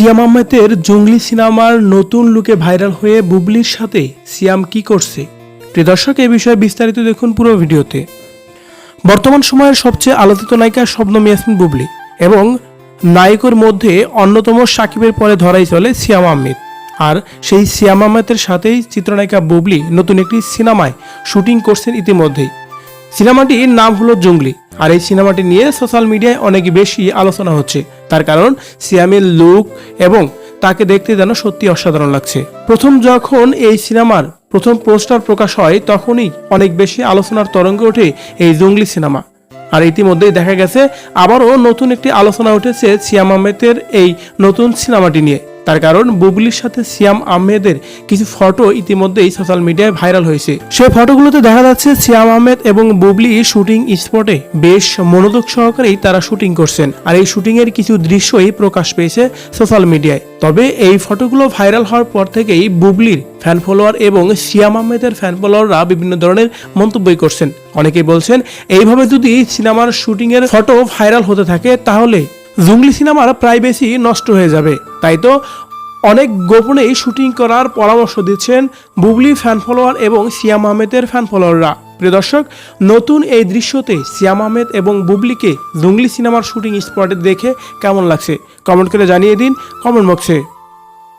সিয়াম আহমেদের জঙ্গলি সিনেমার নতুন লুকে ভাইরাল হয়ে বুবলির সাথে সিয়াম কি করছে? প্রিয় দর্শক এই বিষয়ে বিস্তারিত দেখুন পুরো ভিডিওতে। বর্তমান সময়ের সবচেয়ে আলোচিত নায়িকা শবনম ইয়াসমিন বুবলি এবং নায়কের মধ্যে অন্যতম সাকিবের পরে ধরাই চলে সিয়াম আহমেদ। আর সেই সিয়াম আহমেদের সাথেই চিত্রনায়িকা বুবলি নতুন একটি সিনেমায় শুটিং করছেন ইতিমধ্যেই। সিনেমাটির নাম হলো জঙ্গলি, আর এই সিনেমাটি নিয়ে সোশ্যাল মিডিয়ায় অনেক বেশি আলোচনা হচ্ছে। তার কারণ সিয়ামের লুক এবং তাকে দেখতে যেন সত্যি অসাধারণ লাগছে। প্রথম যখন এই সিনেমার প্রথম পোস্টার প্রকাশ হয়, তখনই অনেক বেশি আলোচনার তরঙ্গে ওঠে এই জঙ্গলি সিনেমা। আর ইতিমধ্যেই দেখা গেছে, আবারও নতুন একটি আলোচনা উঠেছে সিয়াম এই নতুন সিনেমাটি নিয়ে। তার কারণ বুবলির সাথে সিয়াম আহমেদের কিছু ফটো ইতিমধ্যেই সোশ্যাল মিডিয়ায় ভাইরাল হয়েছে। সেই ফটোগুলোতে দেখা যাচ্ছে সিয়াম আহমেদ এবং বুবলি শুটিং স্পটে বেশ মনোযোগ সহকারেই তারা শুটিং করছেন আর এই শুটিং এর কিছু দৃশ্যই প্রকাশ পেয়েছে সোশ্যাল মিডিয়ায়। তবে এই ফটোগুলো ভাইরাল হওয়ার পর থেকেই বুবলির ফ্যান ফলোয়ার এবং সিয়াম আহমেদের ফ্যান ফলোয়াররা বিভিন্ন ধরনের মন্তব্যই করছেন। অনেকেই বলছেন, এইভাবে যদি সিনেমার শুটিং এর ফটো ভাইরাল হতে থাকে, তাহলে জুংলি সিনেমার বেশি নষ্ট হয়ে যাবে। তাই তো অনেক গোপনেই শুটিং করার পরামর্শ দিচ্ছেন বুবলি ফ্যান ফলোয়ার এবং সিয়াম আহমেদের ফ্যান ফলোয়াররা প্রিয় দর্শক, নতুন এই দৃশ্যতে সিয়াম আহমেদ এবং বুবলিকে জুংলি সিনেমার শুটিং স্পটে দেখে কেমন লাগছে? কমেন্ট করে জানিয়ে দিন কমেন্ট বক্সে